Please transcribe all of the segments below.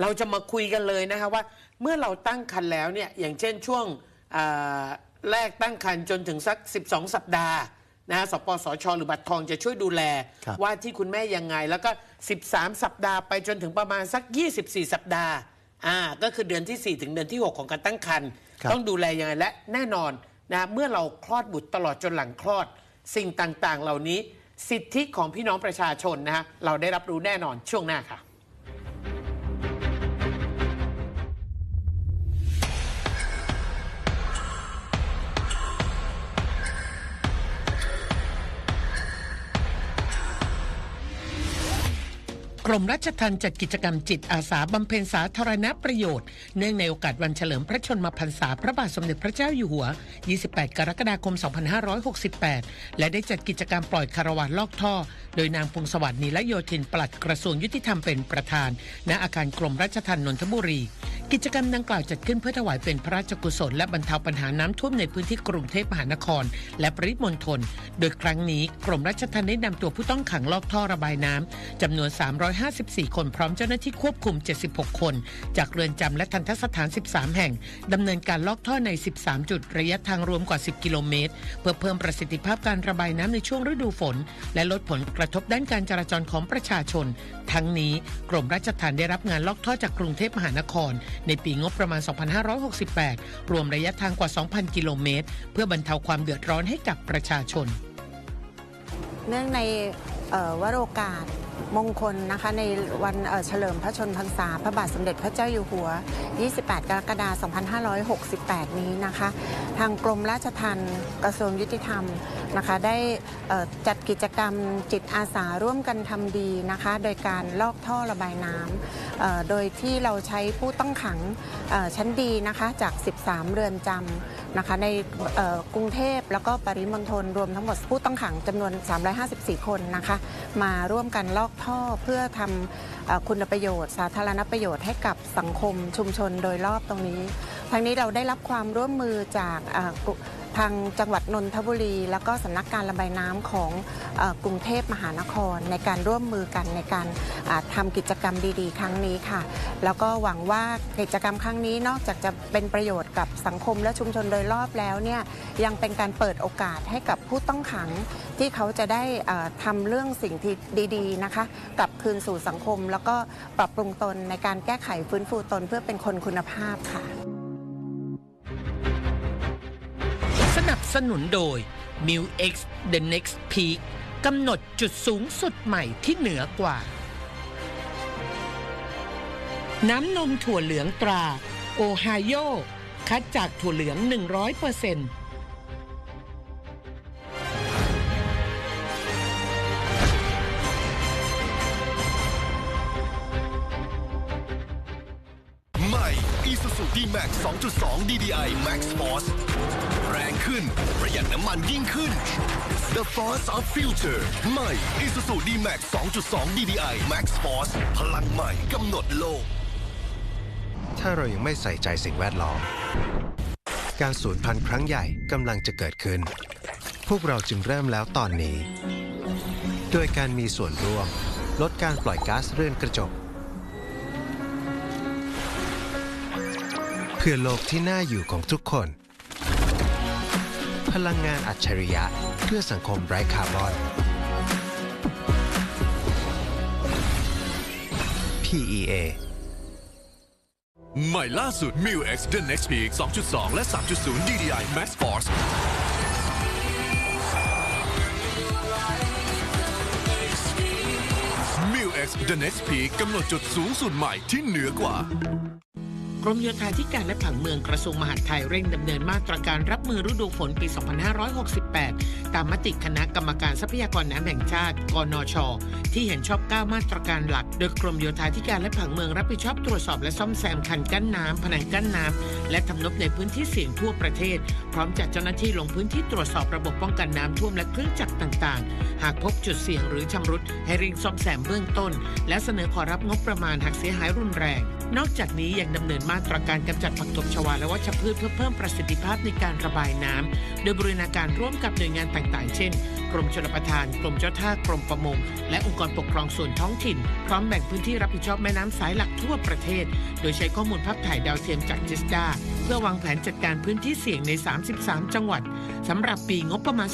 เราจะมาคุยกันเลยนะคะว่า เมื่อเราตั้งครรภ์แล้วเนี่ยอย่างเช่นช่วงอ่าแรกตั้งครรภ์จนถึงสัก 12 สัปดาห์นะฮะสปสช หรือบัตรทองจะช่วยดูแลครับว่าที่คุณแม่ยังไง แล้วก็ 13 สัปดาห์ไปจนถึงประมาณสัก 24 สัปดาห์อ่าก็คือเดือนที่ 4 ถึงเดือนที่ 6 ของการตั้งครรภ์ครับต้องดูแลยังไงและแน่นอนนะเมื่อเราคลอดบุตรตลอดจนหลังคลอด สิ่งต่างๆ เหล่านี้ สิทธิของพี่น้องประชาชนนะฮะเราได้รับรู้แน่นอนช่วงหน้าค่ะ รมราชทัณฑ์จัดกิจกรรมจิตอาสาบำเพ็ญสาธารณประโยชน์ เนื่องในโอกาสวันเฉลิมพระชนมพรรษาพระบาทสมเด็จพระเจ้าอยู่หัว 28 กรกฎาคม 2568 และได้จัดกิจกรรมปล่อยคารวานลอกท่อ โดยนางพงศวัสดิ์นีละโยธินปลัดกระทรวงยุติธรรมเป็นประธาน ณอาคารกรมราชทัณฑ์นนทบุรี กิจกรรมดังกล่าวจัดขึ้นเพื่อถวายเป็นพระราชกุศล และบรรเทาปัญหาน้ำท่วมในพื้นที่กรุงเทพมหานคร และปริมณฑลโดยครั้งนี้กรมราชทัณฑ์ได้นำตัวผู้ต้องขังลอกท่อระบายน้ำจำนวน 3 5 54 คนพร้อมเจ้าหน้าที่ควบคุม 76 คน จากเรือนจำและทันทสถาน 13 แห่งดำเนินการลอกท่อใน 13 จุดระยะทางรวมกว่า 10 กิโลเมตร เพื่อเพิ่มประสิทธิภาพการระบายน้ำในช่วงฤดูฝน และลดผลกระทบด้านการจราจรของประชาชน ทั้งนี้กรมราชทัณฑ์ได้รับงานลอกท่อจากกรุงเทพมหานคร ในปีงบประมาณ 2568 รวมระยะทางกว่า 2,000 กิโลเมตร เพื่อบรรเทาความเดือดร้อนให้กับประชาชน เนื่องในวโรกาส มงคลนะคะในวันเฉลิมพระชนมพรรษา พระบาทสมเด็จพระเจ้าอยู่หัว 28 กรกฎาคม 2568 นี้นะคะ ทางกรมราชทัณฑ์กระทรวงยุติธรรมนะคะได้จัดกิจกรรมจิตอาสาร่วมกันทำดีนะคะ โดยการลอกท่อระบายน้ำโดยที่เราใช้ผู้ต้องขังชั้นดีนะคะจาก 13 เรือนจำ นะคะในกรุงเทพแล้วก็ปริมณฑลรวมทั้งหมดผู้ต้องขังจำนวน 354 คนนะคะมาร่วมกันลอกท่อเพื่อทำคุณประโยชน์ สาธารณประโยชน์ให้กับสังคมชุมชนโดยรอบตรงนี้ทางนี้เราได้รับความร่วมมือจาก ทางจังหวัดนนทบุรี แล้วก็สำนักการระบายน้ำของกรุงเทพมหานคร ในการร่วมมือกันในการอ่าทำกิจกรรมดีๆ ครั้งนี้ค่ะ แล้วก็หวังว่ากิจกรรมครั้งนี้นอกจากจะเป็นประโยชน์กับสังคมและชุมชนโดยรอบแล้วเนี่ยยังเป็นการเปิดโอกาสให้กับผู้ต้องขัง ที่เขาจะได้เอ่อทำเรื่องสิ่งที่ดีๆนะคะกลับคืนสู่สังคม แล้วก็ปรับปรุงตนในการแก้ไขฟื้นฟูตนเพื่อเป็นคนคุณภาพค่ะ สนุนโดย m i l X The Next Peak กำหนดจุดสูงสุดใหม่ที่เหนือกว่า น้ำนมถั่วเหลืองตรา โอไฮโอ คัดจากถั่วเหลือง 100%เ D-Max 2.2 DDI Max Force แรงขึ้น ประหยัดน้ำมันยิ่งขึ้น The Force of Future ใหม่ Isuzu D-Max 2.2 DDI Max Force พลังใหม่กำหนดโลก ถ้าเรายังไม่ใส่ใจสิ่งแวดล้อม การสูญพันธุ์ครั้งใหญ่กำลังจะเกิดขึ้น พวกเราจึงเริ่มแล้วตอนนี้ โดยการมีส่วนร่วม ลดการปล่อยก๊าซเรือนกระจก พื่อโลกที่น่าอยู่ของทุกคน พลังงานอัจฉริยะเพื่อสังคมไร้คาร์บอน PEA ใหม่ล่าสุด m i l X The Next Peak 2.2 และ 3.0 DDI Max Force m i l X The Next Peak กำหนดจุดสูงสุดใหม่ที่เหนือกว่า กรมโยธาธิการและผังเมืองกระทรวงมหาดไทยเร่งดำเนินมาตรการรับมือฤดูฝนปี 2568 ตามมติคณะกรรมการทรัพยากรน้ำแห่งชาติ กนช ที่เห็นชอบ 9 มาตรการหลัก โดยกรมโยธาธิการและผังเมืองรับผิดชอบตรวจสอบและซ่อมแซมคันกั้นน้ำผนังกั้นน้ำและทำนบในพื้นที่เสี่ยงทั่วประเทศ พร้อมจัดเจ้าหน้าที่ลงพื้นที่ตรวจสอบระบบป้องกันน้ำท่วมและเครื่องจักรต่างๆ หากพบจุดเสี่ยงหรือชำรุดให้เร่งซ่อมแซมเบื้องต้น และเสนอขอรับงบประมาณหากเสียหายรุนแรง นอกจากนี้ยังดำเนินมาตรการกำจัดผักตบชวาและวัชพืชเพื่อเพิ่มประสิทธิภาพในการระบายน้ำ โดยบริณาการร่วมกับหน่วยงานต่างๆ เช่น กรมชลประทาน กรมเจ้าท่ากรมประมง และองค์กรปกครองส่วนท้องถิ่น พร้อมแบ่งพื้นที่รับผิดชอบแม่น้ำสายหลักทั่วประเทศ โดยใช้ข้อมูลภาพถ่ายดาวเทียมจากจิสดาเพื่อวางแผนจัดการพื้นที่เสี่ยงใน 33 จังหวัดสำหรับปีงบประมาณ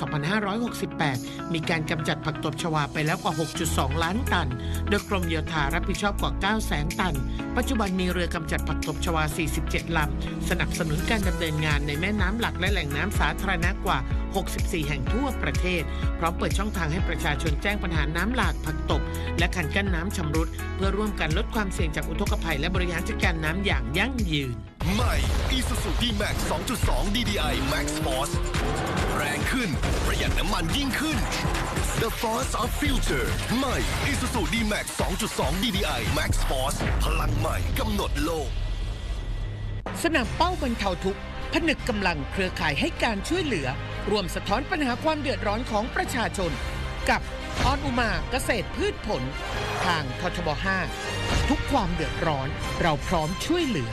2568 มีการกำจัดผักตบชวาไปแล้วกว่า 6.2 ล้านตัน โดยกรมโยธารับผิดชอบกว่า9แสนตัน ปัจจุบันมีเรือกำจัดผักตบชชวา 47 ลำ สนับสนุนการดำเนินงานในแม่น้ำหลักและแหล่งน้ำสาธารณะกว่า 64 แห่งทั่วประเทศ พร้อมเปิดช่องทางให้ประชาชนแจ้งปัญหาน้ำหลากผักตบ และคันกั้นน้ำชำรุด เพื่อร่วมกันลดความเสี่ยงจากอุทกภัย และบริหารจัดการน้ำอย่างยั่งยืน ใหม่ Isuzu D-Max 2.2 DDI Max Force แรงขึ้น ประหยัดน้ำมันยิ่งขึ้น The Force of Future ใหม่ Isuzu D-Max 2.2 DDI Max Force พลังใหม่กำหนดโลก สนามเป้าบรรเทาทุกข์ผนึกกำลังเครือข่ายให้การช่วยเหลือ รวมสะท้อนปัญหาความเดือดร้อนของประชาชน กับออนอุมาเกษตรพืชผล ทางททบ 5 ทุกความเดือดร้อนเราพร้อมช่วยเหลือ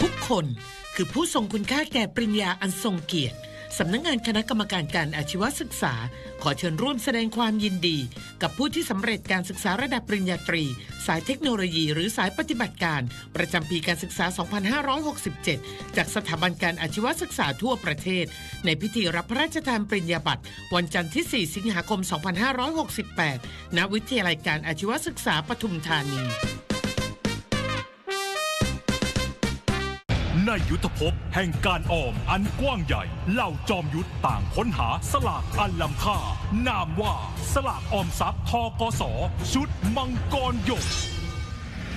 ทุกคนคือผู้ทรงคุณค่าแก่ปริญญาอันทรงเกียรติ สำนักงานคณะกรรมการการอาชีวศึกษา ขอเชิญร่วมแสดงความยินดี กับผู้ที่สำเร็จการศึกษาระดับปริญญาตรี สายเทคโนโลยี หรือสายปฏิบัติการ ประจำปีการศึกษา 2567 จากสถาบันการอาชีวศึกษาทั่วประเทศ ในพิธีรับพระราชทานปริญญาบัตรวันจันทร์ที่ 4 สิงหาคม 2568 ณ วิทยาลัยการอาชีวศึกษาปทุมธานี ในยุทธภพแห่งการออมอันกว้างใหญ่ เหล่าจอมยุทธต่างค้นหาสลากอันล้ำค่า นามว่าสลากออมทรัพย์ทกสชุดมังกรหยก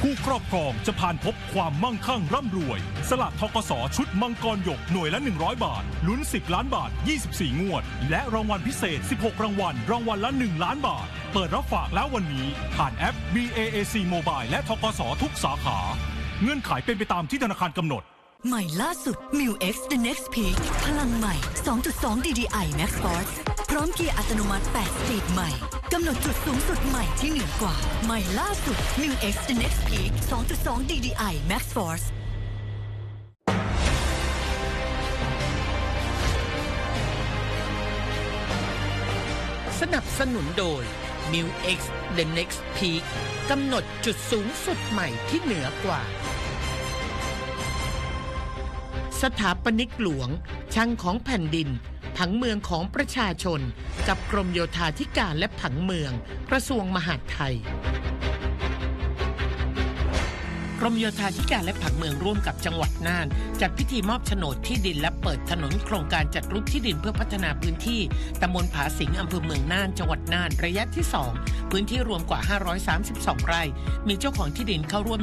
ผู้ครอบครองจะผ่านพบความมั่งคั่งร่ำรวย สลากทกสชุดมังกรหยกหน่วยละ 100 บาท ลุ้น 10 ล้านบาท 24 งวด และรางวัลพิเศษ 16 รางวัล รางวัลละ 1 ล้านบาท เปิดรับฝากแล้ววันนี้ ผ่านแอป BAAC Mobile และทกสทุกสาขา เงื่อนไขเป็นไปตามที่ธนาคารกำหนด ใหม่ล่าสุด m i u X The Next Peak พลังใหม่ 2.2 DDI Max Force พร้อมเกียร์อัตโนมัติ 8 สปีดใหม่กำหนดจุดสูงสุดใหม่ที่เหนือกว่า ใหม่ล่าสุด m i u X The Next Peak 2.2 DDI Max Force สนับสนุนโดย New X The Next Peak กำหนดจุดสูงสุดใหม่ที่เหนือกว่า สถาปนิกหลวง ช่างของแผ่นดิน ผังเมืองของประชาชน กับกรมโยธาธิการและผังเมือง กระทรวงมหาดไทยกรมโยธาธิการและผังเมืองร่วมกับจังหวัดน่านจัดพิธีมอบโฉนดที่ดินและเปิดถนนโครงการจัดรูปที่ดินเพื่อพัฒนาพื้นที่ตำบลผาสิงอำเภอเมืองน่านจังหวัดน่านระยะที่ 2 พื้นที่รวมกว่า 532 ไร่ มีเจ้าของที่ดินเข้าร่วม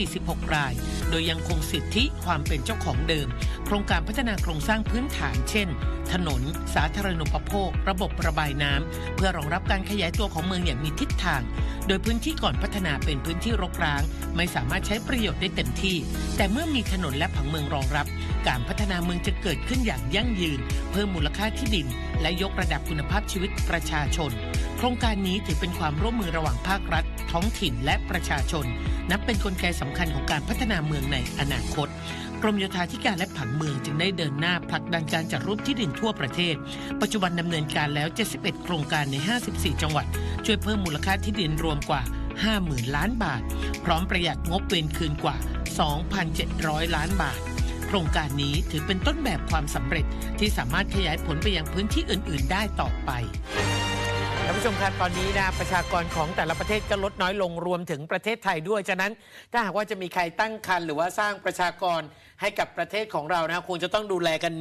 146 ราย โดยยังคงสิทธิความเป็นเจ้าของเดิม โครงการพัฒนาโครงสร้างพื้นฐาน เช่น ถนน สาธารณูปโภค ระบบระบายน้ำเพื่อรองรับการขยายตัวของเมืองอย่างมีทิศทาง โดยพื้นที่ก่อนพัฒนาเป็นพื้นที่รกร้าง ไม่สามารถใช้ประโยชน์ได้เต็มที่ แต่เมื่อมีถนนและผังเมืองรองรับ การพัฒนาเมืองจะเกิดขึ้นอย่างยั่งยืน เพิ่มมูลค่าที่ดิน และยกระดับคุณภาพชีวิตประชาชน โครงการนี้ถือเป็นความร่วมมือระหว่างภาครัฐ ท้องถิ่นและประชาชน นับเป็นกลไกสำคัญของการพัฒนาเมืองในอนาคตกรมโยธาธิการและผังเมืองจึงได้เดินหน้าผลักดันการจัดรูปที่ดินทั่วประเทศ ปัจจุบันดำเนินการแล้ว 71 โครงการใน 54 จังหวัด ช่วยเพิ่มมูลค่าที่ดินรวมกว่า 50,000 ล้านบาท พร้อมประหยัดงบเวรคืนกว่า 2,700 ล้านบาท ครงการนี้ถือเป็นต้นแบบความสำเร็จที่สามารถขยายผลไปยังพื้นที่อื่น ๆ ได้ต่อไปท่านผู้ชมครับตอนนี้นะประชากรของแต่ละประเทศก็ลดน้อยลงรวมถึงประเทศไทยด้วย ฉะนั้นถ้าหากว่าจะมีใครตั้งคันหรือว่าสร้างประชากรให้กับประเทศของเรานะคงจะต้องดูแลกัน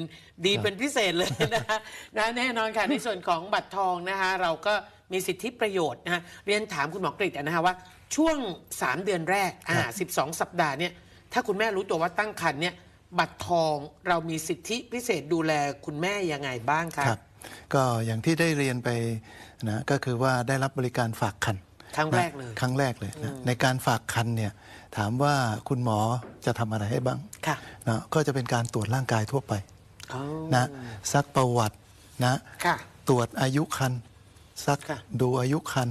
ดีเป็นพิเศษเลยนะฮะนะแน่นอนค่ะในส่วนของบัตรทองนะคะเราก็มีสิทธิประโยชน์นะฮะเรียนถามคุณหมอกฤษนะฮะว่า ช่วง 3 เดือนแรกอ่า12 สัปดาห์เนี่ยถ้าคุณแม่รู้ตัวว่าตั้งครรภ์เนี่ย บัตรทองเรามีสิทธิพิเศษดูแลคุณแม่ยังไงบ้างคะครับ ก็อย่างที่ได้เรียนไปนะก็คือว่าได้รับบริการฝากคันครั้งแรกเลยนะครั้งแรกเลยนะในการฝากคันเนี่ยถามว่าคุณหมอจะทำอะไรให้บ้างค่ะนะก็จะเป็นการตรวจร่างกายทั่วไปอ๋อนะซักประวัตินะค่ะ ตรวจอายุคันซักค่ะดูอายุคัน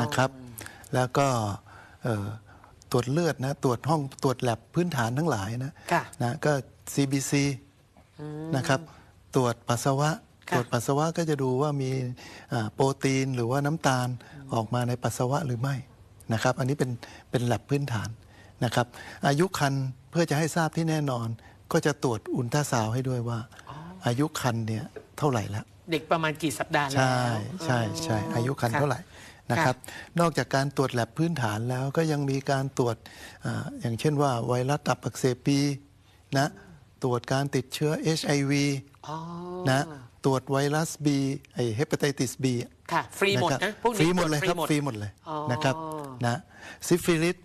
นะครับ แล้วก็เอ่อ ตรวจเลือดนะตรวจห้องตรวจแลบพื้นฐานทั้งหลายนะค่ะนะก็ CBC นะครับตรวจปัสสาวะค่ะตรวจปัสสาวะก็จะดูว่ามีอ่าโปรตีนหรือว่าน้ำตาลออกมาในปัสสาวะหรือไม่นะครับ อันนี้เป็นเป็นแลบพื้นฐานนะครับ อายุคันเพื่อจะให้ทราบที่แน่นอน ก็จะตรวจอุลตราซาวด์ให้ด้วยว่า อายุคันเนี่ยเท่าไหร่แล้ว เด็กประมาณกี่สัปดาห์แล้ว ใช่ใช่ใช่อายุคันเท่าไหร่ นะครับ นอกจากการตรวจแลบพื้นฐานแล้วก็ยังมีการตรวจอาอย่างเช่นว่าไวรัสตับอักเสบบีนะตรวจการติดเชื้อ HIV อ๋อนะตรวจไวรัส B ไอเฮปาไตติส B ค่ะ ฟรีหมดนะพวกนี้ฟรีหมดเลยตครับวจฟรีหมดเลยอ๋อนะครับนะซิฟิลิส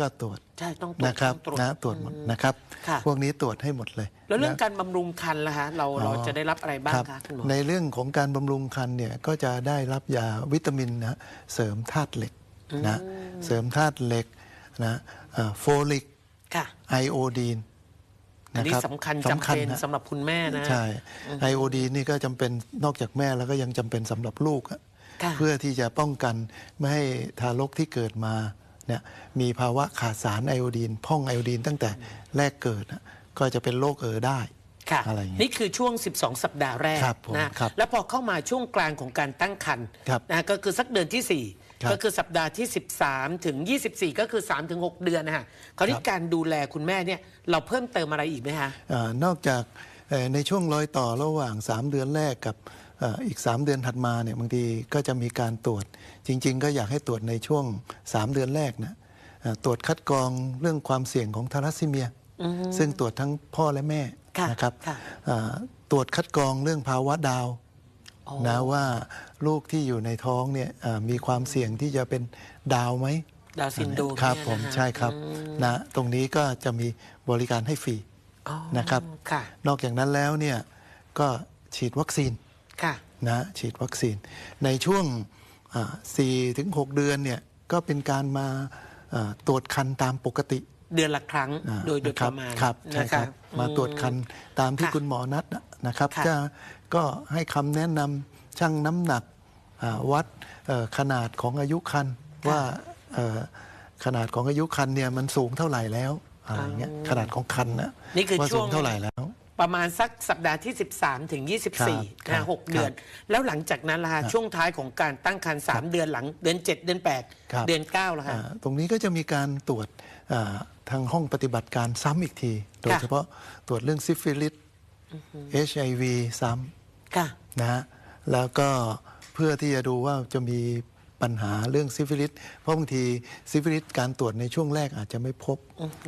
ก็ตรวจใช่ต้องตรวจนะครับต้องตรวจนะตรวจหมดนะครับค่ะ พวกนี้ตรวจให้หมดเลยแล้วเรื่องนะ การบำรุงคันล่ะฮะเราเราจะได้รับอะไรบ้างครับคะคุณหมอ ในเรื่องของการบำรุงคันเนี่ยก็จะได้รับยาวิตามินนะเสริมธาตุเหล็กนะเสริมธาตุเหล็กนะโฟลิกค่ะ ไอโอดีนอันนี้นะครับสำคัญจำเป็นนะสำหรับคุณแม่นะ ใช่ไอโอดีนนี่ก็จำเป็นนอกจากแม่แล้วก็ยังจำเป็นสำหรับลูกอะค่ะ เพื่อที่จะป้องกันไม่ให้ทารกที่เกิดมา เนี่ยมีภาวะขาดสารไอโอดีนพร่องไอโอดีนตั้งแต่แรกเกิดอะก็จะเป็นโรคเออได้ค่ะอะไรอย่างเงี้ยนี่คือช่วง 12 สัปดาห์แรกครับผมนะ ครับแล้วพอเข้ามาช่วงกลางของการตั้งครรภ์ครับนะก็คือสักเดือนที่ ครับ4 ก็คือสัปดาห์ที่ 13 ถึง 24 ก็คือ 3 ถึง 6 เดือนนะฮะคราวนี้ครับ การดูแลคุณแม่เนี่ยเราเพิ่มเติมอะไรอีกไหมฮะอานอกจากเอ่อในช่วงรอยต่อระหว่าง 3 เดือนแรกกับเอ่ออีก 3 เดือนถัดมาเนี่ยบางทีก็จะมีการตรวจ จริง ๆ ก็อยากให้ตรวจในช่วง 3 เดือนแรกนะเอ่อตรวจคัดกรองเรื่องความเสี่ยงของทารัสซีเมีย ซึ่งตรวจทั้งพ่อและแม่ค่ะนะครับค่ะอ่าตรวจคัดกรองเรื่องภาวะดาวนะว่าลูกที่อยู่ในท้องเนี่ยเอ่อมีความเสี่ยงที่จะเป็นดาวไหมดาวน์ซินโดรมครับเนี่ยผมนะฮะใช่ครับนะตรงนี้ก็จะมีบริการให้ฟรีอ๋อนะครับค่ะนอกจากนั้นแล้วเนี่ยก็ฉีดวัคซีนค่ะ นะฉีดวัคซีน ในช่วง4ถึง6เดือนเนี่ยก็เป็นการมาอ่าตรวจคันตามปกติ เดือนละครั้งอ่าโดยโดยนคปบระมาณครับใช่นะคคะรับมาตรวจคันตามที่ค่ะคุณหมอนัดนะครับค่ะจะก็ให้คำแนะนำชั่งน้ำหนักอ่าวัดเอ่อขนาดของอายุคันว่าเอ่อขนาดของอายุคันเนี่ยมันสูงเท่าไหร่แล้วอะไรเงี้ยขนาดของคันนะนี่คือว่าช่สูวงงเท่าไหร่แล้ว ประมาณสักสัปดาห์ที่ 13 ถึง 24ครันะบครับหกเดือน แล้วหลังจากนั้นล่ะฮะช่วงท้ายของการตั้งครรภ์3เดือนหลังเดือน 7 เดือนครับ8เดือน9แล้วฮะอ่าตรงนี้ก็จะมีการตรวจอ่าทางห้องปฏิบัติการซ้ำอีกที โดยเฉพาะตรวจเรื่องซิฟิลิส HIV ซ้ำค่ะนะฮะแล้วก็เพื่อที่จะดูว่าจะมีปัญหาเรื่องซิฟิลิส เพราะบางทีซิฟิลิสการตรวจในช่วงแรกอาจจะไม่พบ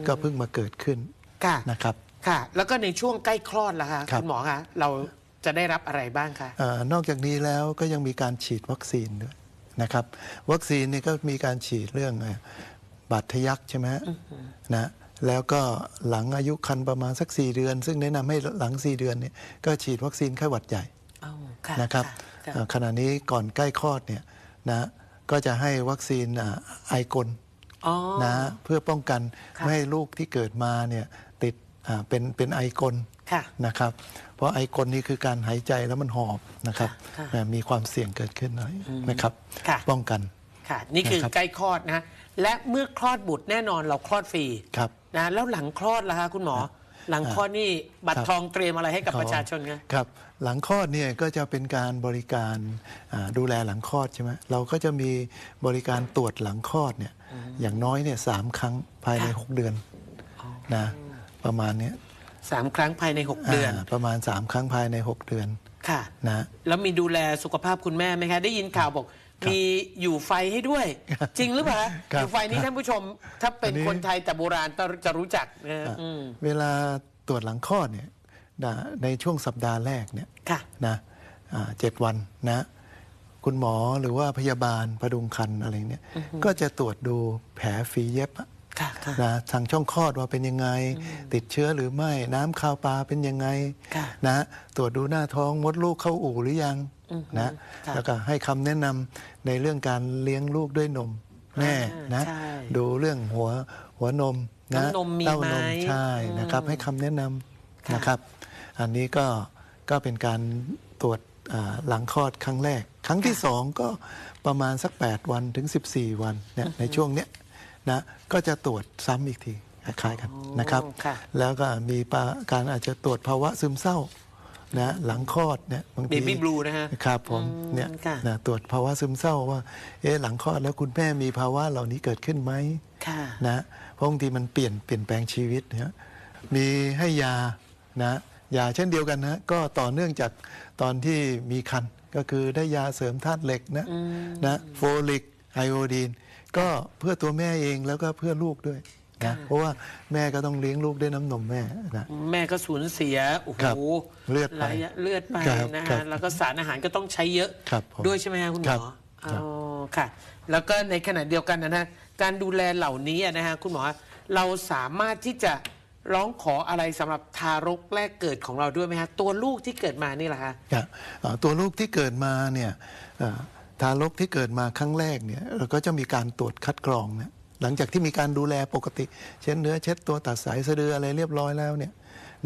ก็เพิ่งมาเกิดขึ้นค่ะนะครับ ค่ะ แล้วก็ในช่วงใกล้คลอดล่ะคะครับ คุณหมอคะเราจะได้รับอะไรบ้างคะ เออนอกจากนี้แล้วก็ยังมีการฉีดวัคซีนด้วยนะครับ วัคซีนนี่ก็มีการฉีดเรื่องเอ่อบาดทะยักใช่ไหมฮะนะแล้วก็หลังอายุคันประมาณสัก 4 เดือน ซึ่งแนะนำให้หลัง 4 เดือนเนี่ยก็ฉีดวัคซีนไข้หวัดใหญ่อ๋อค่ะนะครับค่ะเอ่อขณะนี้ก่อนใกล้คลอดเนี่ยนะก็จะให้วัคซีนอ่าไอกลอ๋อ นะเพื่อป้องกันค่ะ ไม่ให้ลูกที่เกิดมาเนี่ยติด อ่าเป็นเป็นไอกลค่ะ นะครับ เพราะไอกลนี่คือการหายใจแล้วมันหอบนะครับค่ะอ่ามีความเสี่ยงเกิดขึ้นหน่อยนะครับ ค่ะ ป้องกัน ค่ะ นี่คือนะครับ ใกล้คลอดนะและเมื่อคลอดบุตรแน่นอนเราคลอดฟรีครับ นะแล้วหลังคลอดล่ะคะคุณหมอ หลังคลอดนี่บัตรครับ ทองเตรียมอะไรให้กับประชาชนคะครับหลังคลอดเนี่ยก็จะเป็นการบริการอ่าดูแลหลังคลอดใช่ไหมเราก็จะมีบริการตรวจหลังคลอดเนี่ยอย่างน้อยเนี่ยสามครั้งภายใน ค่ะหกเดือนนะ ประมาณเนี้ยสามครั้งภายใน 6 เดือนาประมาณสามครั้งภายในหกเดือนค่ะ นะ แล้วมีดูแลสุขภาพคุณแม่ไหมคะ ได้ยินข่าวบอก มีอยู่ไฟให้ด้วย จริงหรือเปล่าครับอยู่ไฟนี้ท่านผู้ชม ถ้าเป็นอันนี้ คนไทยแต่โบราณจะรู้จักนะฮะอะอืมเวลาตรวจหลังคลอดเนี่ยนะในช่วงสัปดาห์แรกเนี่ยค่ะ นะอ่าเจ็ดวันนะ คุณหมอหรือว่าพยาบาลพดุงคันอะไรเนี่ยก็จะตรวจดูแผลฝีเย็บอะค่ะค่ะ นะทางช่องคลอดว่าเป็นยังไง ติดเชื้อหรือไม่น้ำข้าวปลาเป็นยังไงค่ะนะตรวจดูหน้าท้องมดลูกเข้าอู่หรือยังนะค่ะแล้วก็ให้คำแนะนำในเรื่องการเลี้ยงลูกด้วยนมแม่อ่านะใช่ดูเรื่องหัวหัวนมนะน้ำนมมีเต้าไหมนมใช่นะครับอืมให้คำแนะนค่ะำนะครับ อันนี้ก็ก็เป็นการตรวจอ่าหลังคลอดครั้งแรก ครั้งที่สองก็ประมาณสัก 8 วันถึง 14 วันเนี่ยในช่วงเนี้ย นะก็จะตรวจซ้ำอีกทีคล้ายๆกันนะครับค่ะแล้วก็มีปาการอาจจะตรวจภาวะซึมเศร้านะหลังคลอดเนี่ยบางที Baby blue นะฮะครับผมเนี่ยค่ะนะตรวจภาวะซึมเศร้าว่าเอ๊ะหลังคลอดแล้วคุณแม่มีภาวะเหล่านี้เกิดขึ้นไหมค่ะนะเพราะบางทีมันเปลี่ยนเปลี่ยนแปลงชีวิตนะมีให้ยานะยาเช่นเดียวกันนะก็ต่อเนื่องจากตอนที่มีคันก็คือได้ยาเสริมธาตุเหล็กนะนะโฟลิกไอโอดีน ก็เพื่อตัวแม่เองแล้วก็เพื่อลูกด้วยนะเพราะว่าแม่ก็ต้องเลี้ยงลูกด้วยน้ำนมแม่นะ แม่ก็สูญเสียโอ้โหครับเลือดไปหายเลือดไปครับนะครัฮะบแล้วก็สารอาหารก็ต้องใช้เยอะครับผมด้วยใช่ไหมฮะคุณหมครัอบอ๋ครัอบค่ะ แล้วก็ในขณะเดียวกันนะฮะการดูแลเหล่านี้นะฮะคุณหมอเราสามารถที่จะร้องขออะไรสำหรับทารกแรกเกิดของเราด้วยไหมฮะตัวลูกที่เกิดมานี่แหละคะครับเอ่อตัวลูกที่เกิดมาเนี่ยเอ่อ ทารกที่เกิดมาครั้งแรกเนี่ยเราก็จะมีการตรวจคัดกรองเนี่ยหลังจากที่มีการดูแลปกติ เช่นเนื้อเช็ดตัวตัดสายสะดืออะไรเรียบร้อยแล้วเนี่ย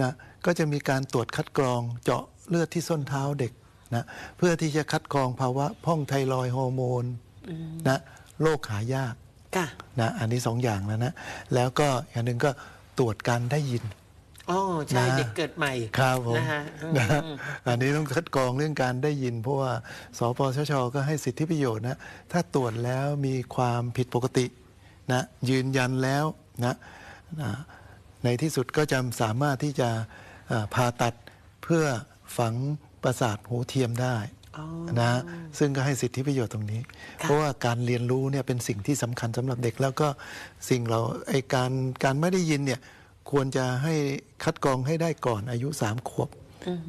นะก็จะมีการตรวจคัดกรองเจาะเลือดที่ส้นเท้าเด็กนะเพื่อที่จะคัดกรองภาวะพ่องไทรอยด์ฮอร์โมนนะโรคหายากค่ะนะอันนี้สองอย่างแล้วนะแล้วก็อย่างหนึ่งก็ตรวจการได้ยิน อ๋อใช่นะ เด็กเกิดใหม่ ครับผมนะฮะอืมนะฮะอันนี้ต้องคัดกรองเรื่องการได้ยิน เพราะว่าสปสชก็ให้สิทธิประโยชน์นะถ้าตรวจแล้วมีความผิดปกตินะยืนยันแล้วนะนะในที่สุดก็จะสามารถที่จะเอ่อผ่าตัดเพื่อฝังประสาทหูเทียมได้อ๋อ นะซึ่งก็ให้สิทธิประโยชน์ตรงนี้ค่ะเพราะว่าการเรียนรู้เนี่ยเป็นสิ่งที่สำคัญสำหรับเด็กแล้วก็สิ่งเราไอการการไม่ได้ยินเนี่ย ควรจะให้คัดกรองให้ได้ก่อนอายุสามขวบ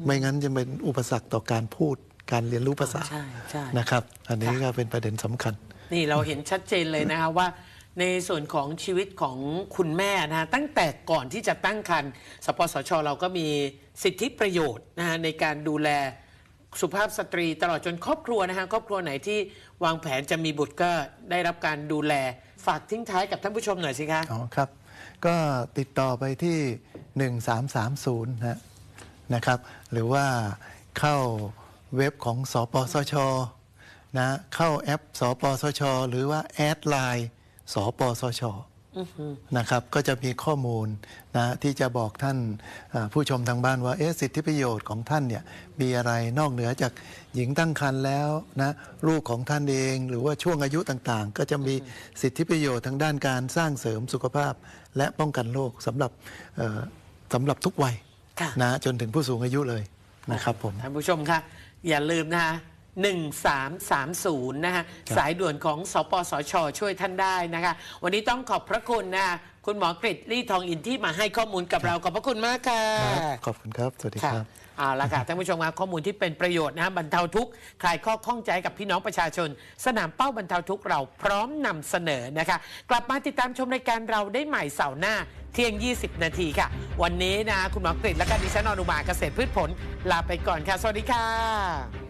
ไม่งั้นจะเป็นอุปสรรคต่อการพูดการเรียนรู้ภาษาใช่ใช่นะครับ อันนี้ก็เป็นประเด็นสำคัญ นี่เราเห็นชัดเจนเลยนะคะว่าในส่วนของชีวิตของคุณแม่นะฮะตั้งแต่ก่อนที่จะตั้งครรภ์สปสชเราก็มีสิทธิประโยชน์นะฮะในการดูแลสุภาพสตรีตลอดจนครอบครัวนะฮะครอบครัวไหนที่วางแผนจะมีบุตรก็ได้รับการดูแลฝากทิ้งท้ายกับท่านผู้ชมหน่อยสิคะอ๋อครับ ก็ติดต่อไปที่ 1330นะนะครับ หรือว่าเข้าเว็บของสปสชนะเข้าแอปสปสช หรือว่าแอดไลน์สปสชนะครับก็จะมีข้อมูลนะที่จะบอกท่านผู้ชมทางบ้านว่าเอ๊ะสิทธิประโยชน์ของท่านเนี่ยมีอะไรนอกเหนือจากหญิงตั้งครรภ์แล้วนะลูกของท่านเอง หรือว่าช่วงอายุต่างๆ ก็จะมีสิทธิประโยชน์ทางด้านการสร้างเสริมสุขภาพ และป้องกันโรคสำหรับเอ่อสำหรับทุกวัยค่ะนะจนถึงผู้สูงอายุเลยนะครับผมท่านผู้ชมคะอย่าลืมนะคะ1330 นะคะสายด่วนของสปสช ช่วยท่านได้นะคะ วันนี้ต้องขอบพระคุณนะคะ คุณหมอกฤษลี่ทองอินที่มาให้ข้อมูลกับเราขอบพระคุณมากค่ะครับขอบคุณครับ สวัสดีค่ะครับเอาละค่ะท่านผู้ชมครับข้อมูลที่เป็นประโยชน์นะบรรเทาทุกข์คลายข้อข้องใจกับพี่น้องประชาชน สนามเป้าบรรเทาทุกข์เราพร้อมนำเสนอนะคะ กลับมาติดตามชมรายการเราได้ใหม่เสาร์หน้าเที่ยง 20 นาทีค่ะ วันนี้นะคุณหมอกฤษและก็ดิฉันอนุมาเกษตรพืชผล ลาไปก่อนค่ะ สวัสดีค่ะ